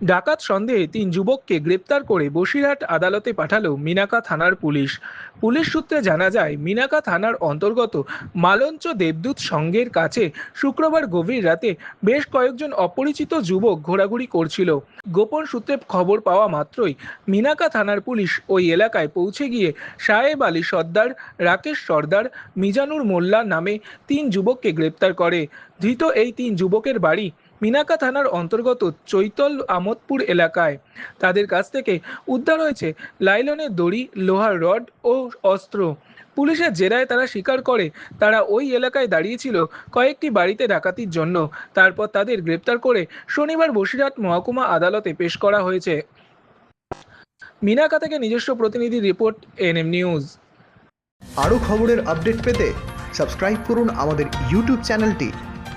ডাকাত সন্দেহে তিন যুবককে গ্রেপ্তার করে বসিরহাট আদালতে পাঠালো মিনাকা থানার পুলিশ। পুলিশ সূত্রে জানা যায়, মিনাকা থানার অন্তর্গত মালঞ্চ দেবদূত সংঘের কাছে শুক্রবার গভীর রাতে বেশ কয়েকজন অপরিচিত যুবক ঘোরাঘুরি করছিল। গোপন সূত্রে খবর পাওয়া মাত্রই মিনাকা থানার পুলিশ ওই এলাকায় পৌঁছে গিয়ে সাহেব আলী সর্দার, রাকেশ সর্দার, মিজানুর মোল্লা নামে তিন যুবককে গ্রেপ্তার করে। ধৃত এই তিন যুবকের বাড়ি মিনাকা থানার অন্তর্গত চৈতল আমোদপুর এলাকায়। তাদের কাছ থেকে উদ্ধার হয়েছে লাইলনের দড়ি, লোহার রড ও অস্ত্র। পুলিশের জেরায় তারা স্বীকার করে। তারা ওই এলাকায় দাঁড়িয়েছিল কয়েকটি বাড়িতে ডাকাতির জন্য। তারপর তাদের গ্রেপ্তার করে শনিবার বসিরহাট মহকুমা আদালতে পেশ করা হয়েছে। মিনাকা থেকে নিজস্ব প্রতিনিধি রিপোর্ট, এনএম নিউজ। আরও খবরের আপডেট পেতে সাবস্ক্রাইব করুন আমাদের ইউটিউব চ্যানেলটি।